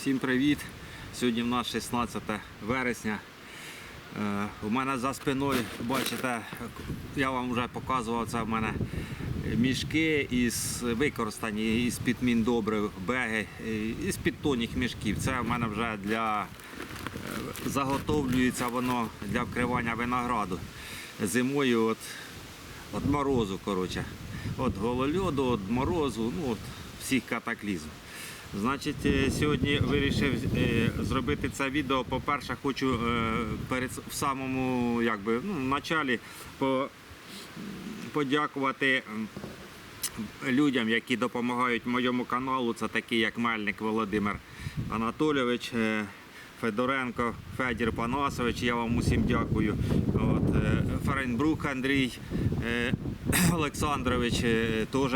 Всім привіт! Сьогодні в нас 16 вересня. Е, У мене за спиною, бачите, я вам вже показував, це в мене мішки із використані із під міндобрив, беги, із під тоніх мішків. Це в мене вже для е, заготовлюється воно для вкривання винограду. Зимою от, от морозу, коротше. От голольоду, от морозу, ну от всіх катаклізм. Значить, е, сьогодні вирішив е, зробити це відео. По-перше, хочу е, перед в самому якби, ну, в началі по, подякувати людям, які допомагають моєму каналу. Це такі, як Мельник Володимир Анатолійович. Федоренко, Федір Панасович, я вам усім дякую. От, Ференбрук Андрій Олександрович, теж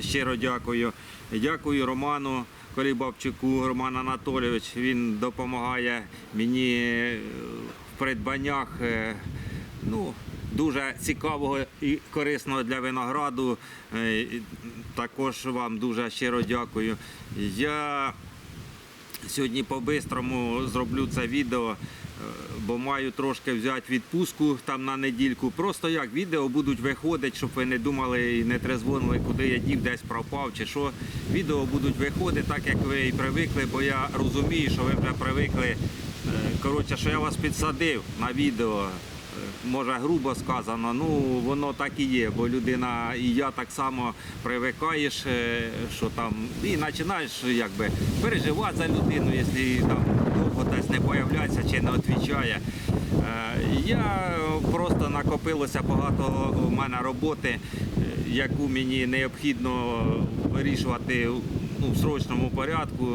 щиро дякую. Дякую Роману Колібабчуку, Роман Анатолійович. Він допомагає мені е, в придбаннях. е, Ну, дуже цікавого і корисного для винограду. Е, Також вам дуже щиро дякую. Я Сьогодні по-бистрому зроблю це відео, бо маю трошки взяти відпустку там на недільку. Просто як відео будуть виходити, щоб ви не думали і не трезвонили, куди я дів, десь пропав чи що. Відео будуть виходити так, як ви і привикли, бо я розумію, що ви вже привикли. е, Коротше, що я вас підсадив на відео. Може грубо сказано, ну воно так і є, бо людина і я так само привикаєш, е, що там і починаєш якби переживати за людину, якщо там довго десь не появляється чи не відповідає. Е, Я просто накопилося багато у мене роботи, е, яку мені необхідно вирішувати ну, в срочному порядку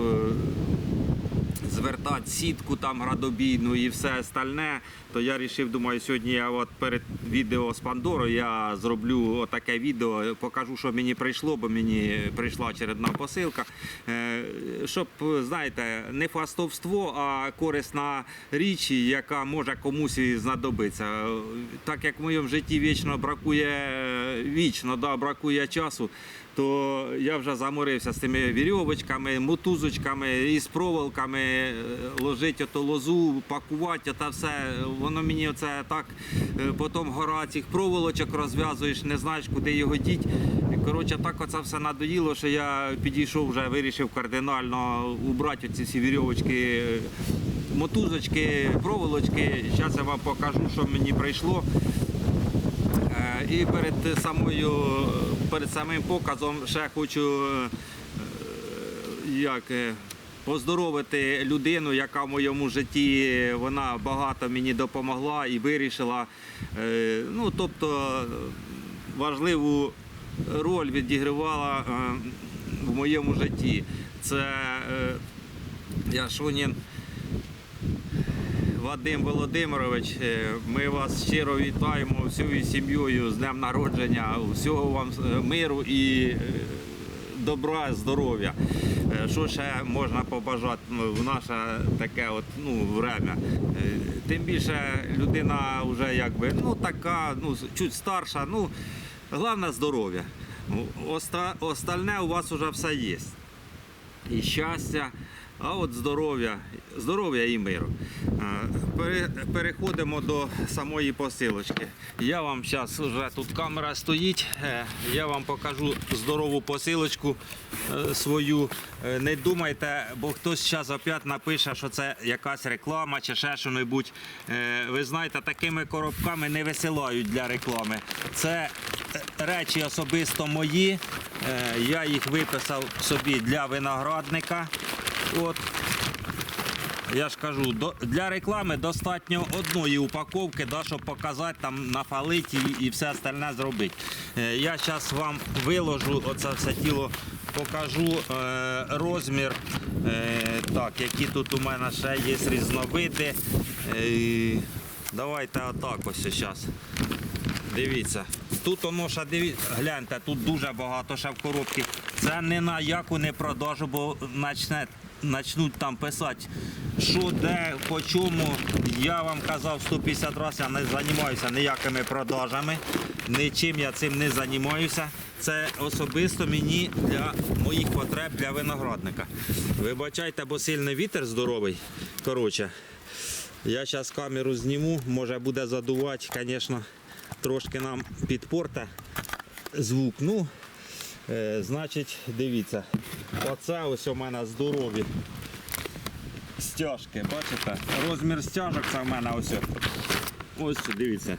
звертати сітку там градобійну і все остальне, то я вирішив, думаю, сьогодні я от перед відео з Пандорою я зроблю отаке відео, покажу, що мені прийшло, бо мені прийшла очередна посилка. Е, Щоб, знаєте, не фастовство, а корисна річ, яка може комусь і знадобитися. Так як в моєму житті вічно бракує вічно, да, бракує часу то я вже заморився з тими вірьовочками, мотузочками і з проволоками е, ложити ото лозу, пакувати ото все. Воно мені оце так, е, потім гора цих проволочок розв'язуєш, не знаєш, куди його діть. Коротше, так оце все надоїло, що я підійшов вже, вирішив кардинально убрати ці всі вірьовочки, е, мотузочки, проволочки. Зараз я вам покажу, що мені прийшло. І перед самою, перед самим показом ще хочу е, як, е, поздоровити людину, яка в моєму житті вона багато мені допомогла і вирішила. е, Ну, тобто важливу роль відігравала е, в моєму житті. Це е, Яшунін Вадим Володимирович, е, ми вас щиро вітаємо всією сім'єю з днем народження, всього вам е, миру і е, добра, здоров'я. Що ще можна побажати ну, в наше таке от, ну, время? Тим більше людина вже якби ну, така, ну, чуть старша, ну, головне здоров'я. Оста- Остальне у вас вже все є і щастя, а от здоров'я, здоров'я і миру. Пере- Переходимо до самої посилочки. Я вам зараз вже тут камера стоїть. е, Я вам покажу здорову посилочку е, свою. Е, Не думайте, бо хтось зараз опять напише, що це якась реклама чи ще що-небудь. Е, Ви знаєте, такими коробками не висилають для реклами. Це речі особисто мої. Я їх виписав собі для виноградника. От. Я ж кажу, для реклами достатньо одної упаковки, да, щоб показати, там нафалити і, і все остальне зробити. Е, Я зараз вам виложу оце все тіло, покажу е, розмір, е, так, які тут у мене ще є різновиди. Е, давайте отак ось зараз. Дивіться. Тут воно ще дивіться, гляньте, тут дуже багато ще в коробці. Це не на яку не продажу, бо начне, начнуть там писати, що де, по чому. Я вам казав 150 разів, я не займаюся ніякими продажами, нічим я цим не займаюся. Це особисто мені для моїх потреб для виноградника. Вибачайте, бо сильний вітер здоровий. Коротше, я зараз камеру зніму, може буде задувати, звісно, трошки нам підпорта звук. Ну, е, значить, дивіться, оце ось у мене здорові стяжки. Бачите? Розмір стяжок це в мене ось. Ось дивіться.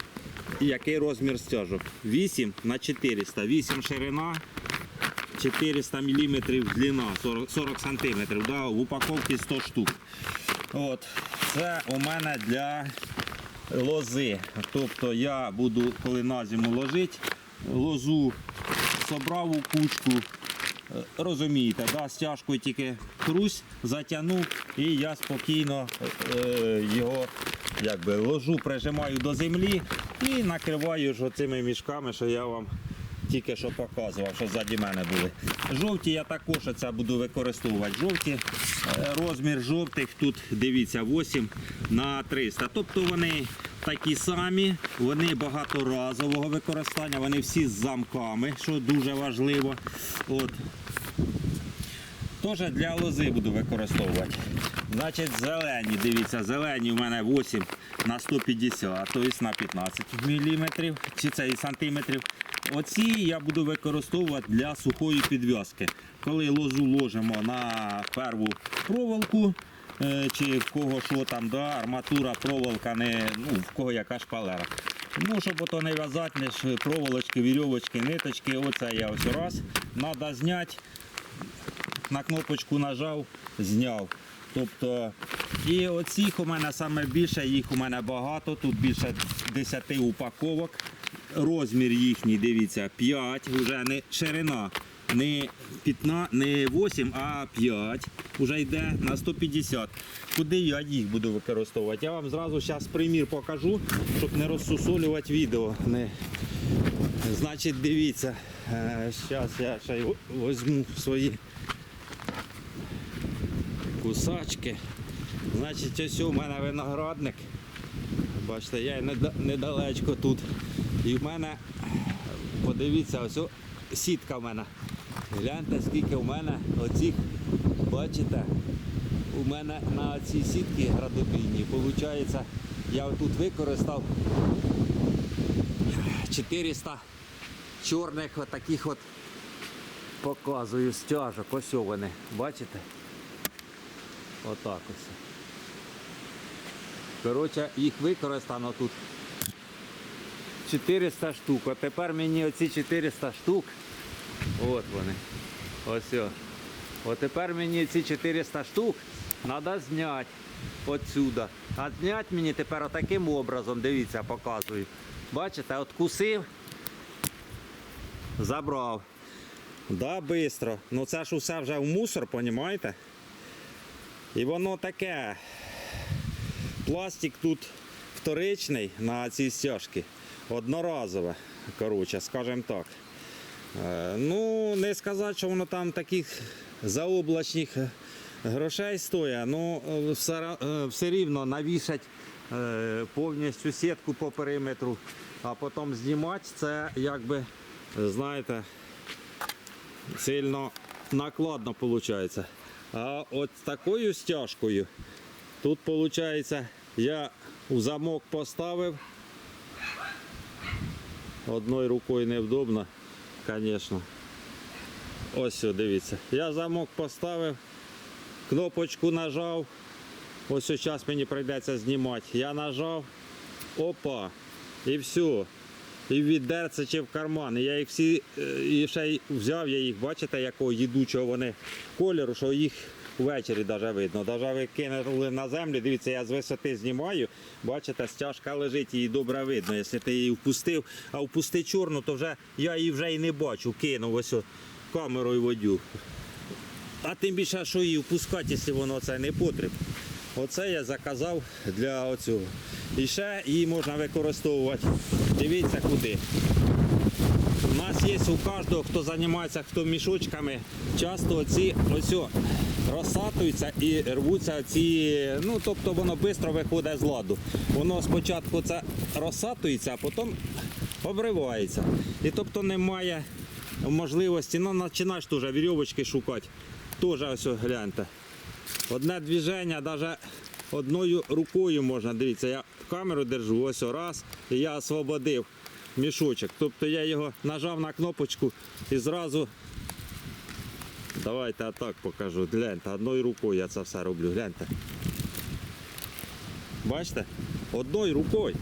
Який розмір стяжок? 8 на 400. 8 ширина, 400 мм длина, 40, 40 см. Да, в упаковці 100 штук. От. Це у мене для лози. Тобто я буду, коли на зиму ложити, лозу собрав у кучку. Е, Розумієте, да, стяжкою тільки хрусь, затягнув і я спокійно е, його якби, ложу, прижимаю до землі і накриваю ж оцими мішками, що я вам тільки що показував, що ззаді мене були. Жовті я також це буду використовувати. Жовті, е, розмір жовтих тут дивіться 8 на 300. Тобто вони такі самі, вони багаторазового використання, вони всі з замками, що дуже важливо. От. Теж для лози буду використовувати. Значить, зелені, дивіться, зелені у мене 8 на 150, тобто на 15 мм, чи це і сантиметрів. Оці я буду використовувати для сухої підв'язки. Коли лозу ложимо на перву проволоку, чи в кого що там, да, арматура, проволока, не, ну, в кого яка шпалера. Ну, щоб ото не в'язати, не ж проволочки, вірьовочки, ниточки, оце я ось раз. Треба зняти на кнопочку нажав, зняв. Тобто, і оцих у мене саме більше, їх у мене багато, тут більше 10 упаковок. Розмір їхній, дивіться, 5, вже не ширина. Не 15, не 8, а 5 вже йде на 150. Куди я їх буду використовувати? Я вам зразу зараз примір покажу, щоб не розсусолювати відео. Не... Значить, дивіться, зараз я ще візьму свої кусачки. Значить, ось у мене виноградник. Бачите, я недалечко тут. І в мене, подивіться, ось сітка в мене. Гляньте, скільки в мене оцих, бачите, у мене на цій сітці градобійній, виходить, я тут використав 400 чорних отаких от показую стяжок. Ось вони, бачите? Отак ось. Коротше, їх використано тут 400 штук. А тепер мені оці 400 штук. От вони. Ось. От тепер мені ці 400 штук треба зняти отсюда. А зняти мені тепер отаким образом, дивіться, показую. Бачите, откусив, забрав. Да, швидко. Ну це ж усе вже в мусор, розумієте? І воно таке. Пластик тут вторичний на цій стяжці. Одноразове, коротше, скажімо так. Е, Ну, не сказати, що воно там таких заоблачних е, грошей стоїть, ну е, все, е, все рівно навішать повністю сітку по периметру, а потім знімати це якби, знаєте, сильно накладно виходить. А от такою стяжкою, тут виходить, я у замок поставив. Одною рукою невдобно, звісно. Ось дивіться. Я замок поставив, кнопочку нажав. Ось зараз мені прийдеться знімати. Я нажав, опа, і все. І в відерце чи в карман. Я їх всі е, і ще взяв, я їх, бачите, якого їдучого вони кольору, що їх ввечері навіть видно. Навіть ви кинули на землю, дивіться, я з висоти знімаю, бачите, стяжка лежить, її добре видно. Якщо ти її впустив, а впусти чорну, то вже я її вже і не бачу, кинув ось камерою водю. А тим більше, що її впускати, якщо воно це не потрібно. Оце я заказав для оцього. І ще її можна використовувати. Дивіться куди. У нас є у кожного, хто займається хто мішочками, часто ці ось розсатуються і рвуться ці, ну тобто воно швидко виходить з ладу. Воно спочатку це розсатується, а потім обривається. І тобто немає можливості, ну починаєш теж вірьовочки шукати. Теж ось гляньте. Одне движення, навіть одною рукою можна, дивіться, я камеру держу, ось раз, і я освободив мішочок. Тобто я його нажав на кнопочку і зразу. Давайте отак покажу. Гляньте, одною рукою я це все роблю. Гляньте. Бачите? Одною рукою.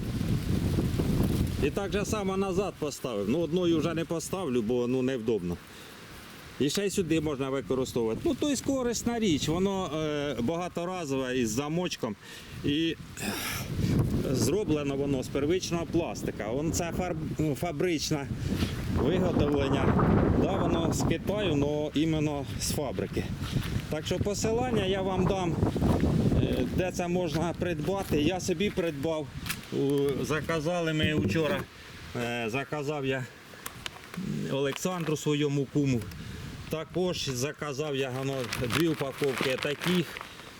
І так же само назад поставив. Ну, одною вже не поставлю, бо ну, невдобно. І ще й сюди можна використовувати. Ну, то є корисна річ, воно е, багаторазове із замочком. І зроблено воно з первичного пластика. Вон це фар... ну, фабричне виготовлення. Да, воно з Китаю, але іменно з фабрики. Так що посилання я вам дам, е, де це можна придбати. Я собі придбав. Заказали ми вчора. е, Заказав я Олександру своєму куму. Також заказав я дві упаковки таких.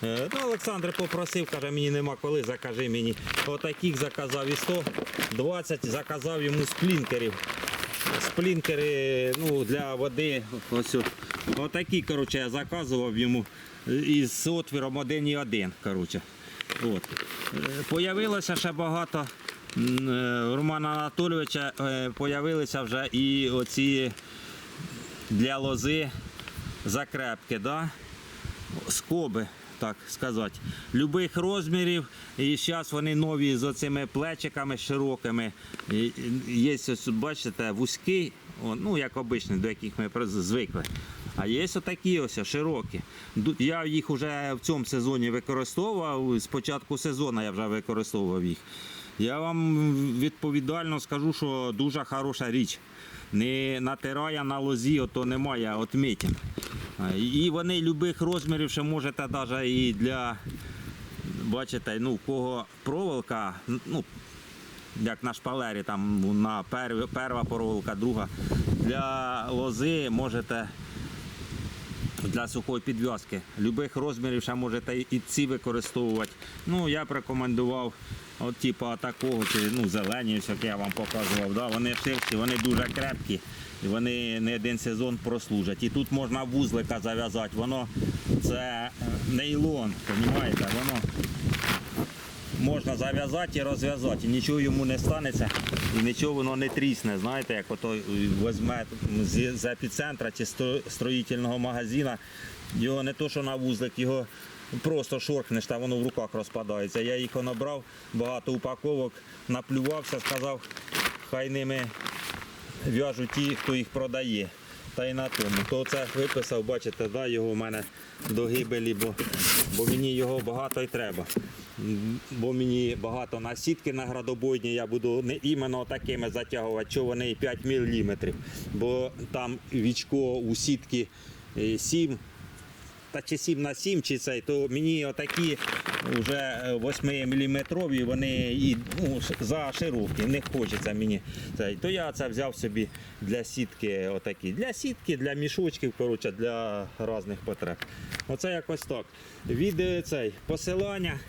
Е, Ну, Олександр попросив, каже, мені нема коли, закажи мені. Отаких заказав і 120, заказав йому сплінкерів. Сплінкери ну, для води. Ось отакі, коротше, я заказував йому із отвіром 1,1. Коротше. От. Е, Появилося ще багато. е, Романа Анатолійовича появилися вже і оці для лози закрепки, да? скоби, так сказати, любих розмірів. І зараз вони нові з оцими плечиками широкими. Є ось, бачите, вузькі, ну як обичні, до яких ми звикли. А є отакі ось широкі. Я їх вже в цьому сезоні використовував. З початку сезону я вже використовував їх. Я вам відповідально скажу, що дуже хороша річ. Не натирає на лозі, ото немає отмітин. І вони любих розмірів ще можете навіть і для, бачите, ну, кого проволока, ну, як на шпалері, там на пер, перша проволока, друга. Для лози можете для сухої підв'язки. Любих розмірів ще можете і ці використовувати. Ну, я б рекомендував от типу такого, ну, зелені, як я вам показував. Да? Вони ширші, вони дуже крепкі вони не один сезон прослужать. І тут можна вузлика зав'язати. Воно це е, нейлон, розумієте? Воно можна зав'язати і розв'язати. Нічого йому не станеться і нічого воно не трісне. Знаєте, як ото візьме з, епіцентра чи строїтельного магазина, його не то, що на вузлик, його просто шорхнеш, та воно в руках розпадається. Я їх набрав, багато упаковок, наплювався, сказав, хай ними в'яжуть ті, хто їх продає. Та й на тому. То це виписав, бачите, да, його в мене до гибелі, бо, бо мені його багато й треба. Бо мені багато на сітки на градобойні я буду не іменно такими затягувати, що вони і 5 мм. Бо там вічко у сітки е, 7 та чи 7 на 7 чи цей, то мені отакі вже 8 мм, вони і ну, за широкі, не хочеться мені цей. То я це взяв собі для сітки, отакі. Для сітки, для мішочків, коротше, для різних потреб. Оце якось так. Від е, цей посилання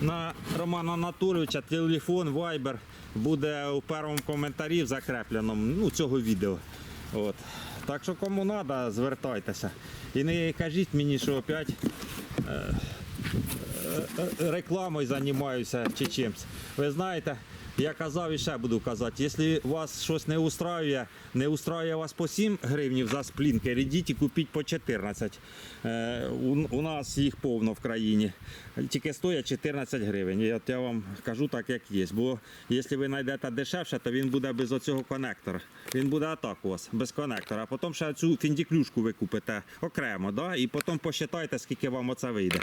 на Романа Анатолійовича, телефон, вайбер буде у першому коментарі в закрепленому ну, цього відео. От. Так що кому треба, звертайтеся. І не кажіть мені, що опять е, е, е, рекламою займаюся чи чимось. Ви знаєте, я казав і ще буду казати, якщо вас щось не устраює, не устраює вас по 7 гривнів за сплінкер, ідіть і купіть по 14. Е, у, у нас їх повно в країні. Тільки стоять 14 гривень. І от я вам кажу так, як є. Бо якщо ви знайдете дешевше, то він буде без оцього конектора. Він буде отак у вас, без конектора. А потім ще цю фіндіклюшку ви купите окремо, да? і потім посчитайте, скільки вам оце вийде.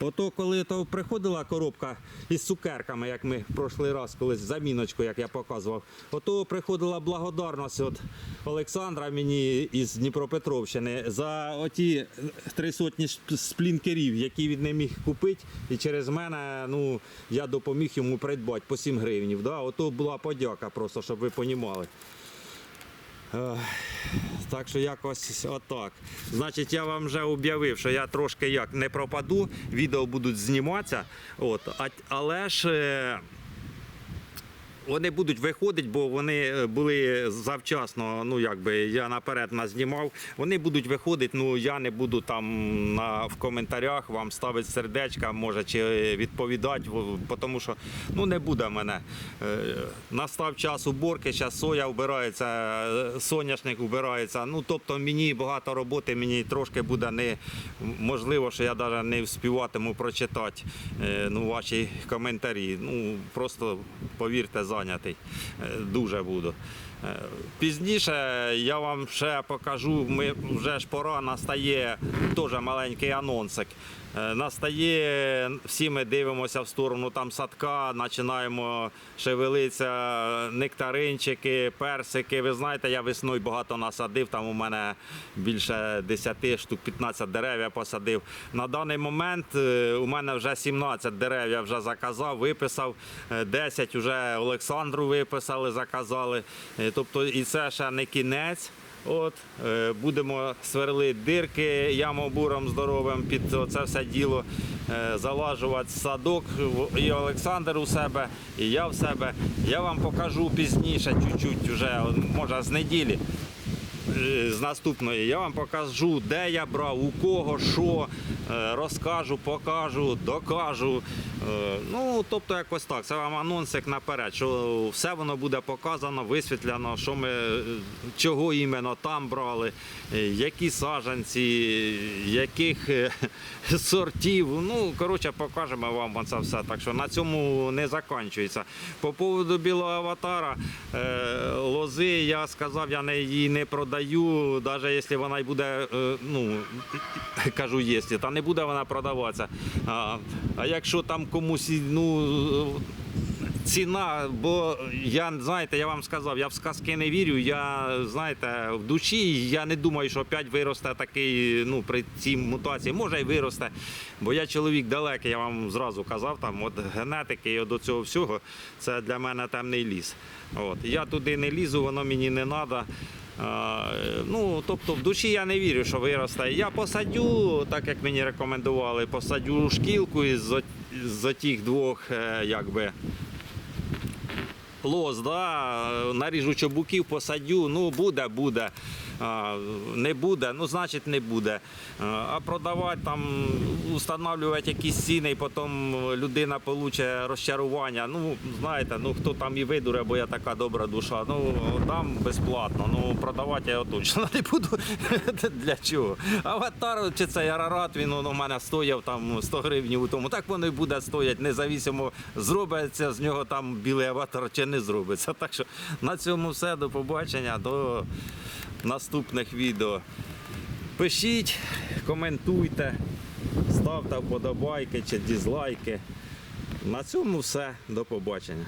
Ото коли то приходила коробка із цукерками, як ми в прошлий раз, колись заміночку, як я показував, ото приходила благодарність від Олександра мені із Дніпропетровщини за оті три сотні сплінкерів, які він не міг купити. І через мене ну, я допоміг йому придбати по 7 гривень. Да? Ото була подяка просто, щоб ви розуміли. Так що якось отак. Значить, я вам вже об'явив, що я трошки як не пропаду, відео будуть зніматися. От, але ж е, вони будуть виходити, бо вони е, були завчасно. Ну якби я наперед назнімав. Вони будуть виходити. Ну я не буду там на в коментарях вам ставити сердечка, може чи відповідати, тому що ну не буде мене. Е, Настав час уборки, зараз соя вбирається, е, соняшник вбирається. Ну тобто мені багато роботи, мені трошки буде не можливо, що я навіть не вспіватиму прочитати ну, ваші коментарі. Ну просто повірте, зайнятий. Е, Дуже буду. Е, Пізніше я вам ще покажу. Ми вже ж пора настає теж маленький анонсик. Е, Настає, всі ми дивимося в сторону там садка, починаємо шевелитися нектаринчики, персики. Ви знаєте, я весною багато насадив. Там у мене більше 10 штук, 15 дерев я посадив. На даний момент е, у мене вже 17 дерев я вже заказав, виписав. Е, 10 вже Олександру виписали, заказали. Тобто і це ще не кінець. От, е, будемо сверлити дирки ямобуром здоровим під це все діло, е, залажувати садок. І Олександр у себе, і я в себе. Я вам покажу пізніше, чуть-чуть вже, може з неділі. е, З наступної я вам покажу, де я брав, у кого, що, розкажу, покажу, докажу. Е, Ну, тобто якось так. Це вам анонсик наперед, що все воно буде показано, висвітлено, що ми, е, чого іменно там брали, е, які саджанці, яких е, сортів. Ну, коротше, покажемо вам це все. Так що на цьому не закінчується. По поводу білого аватара, е, лози, я сказав, я її не продаю, навіть якщо вона й буде, е, ну, кажу, якщо, та не буде вона продаватися. А, якщо там комусь, ну, ціна, бо я знаєте, я вам сказав, я в сказки не вірю. Я знаєте, в душі я не думаю, що опять виросте такий, ну при цій мутації. Може й виросте. Бо я чоловік далекий, я вам зразу казав, там от генетики і до цього всього, це для мене темний ліс. От я туди не лізу, воно мені не треба. Ну, тобто в душі я не вірю, що виросте. Я посадю, так як мені рекомендували, посадю шкілку із з отих двох, е, якби лоз, да, наріжу чобуків, посадю, ну буде, буде. Не буде, ну значить не буде. А, продавати там, встановлювати якісь ціни, і потім людина отримає розчарування. Ну, знаєте, ну хто там і видуре, бо я така добра душа. Ну там безплатно. Ну продавати я точно не буду. Для чого? Аватар чи цей арарат, він у мене стояв там 100 гривень у тому. Так воно і буде стояти, независимо, зробиться з нього там білий аватар чи не зробиться. Так що на цьому все. До побачення, до наступних відео. Пишіть, коментуйте, ставте вподобайки чи дізлайки. На цьому все. До побачення.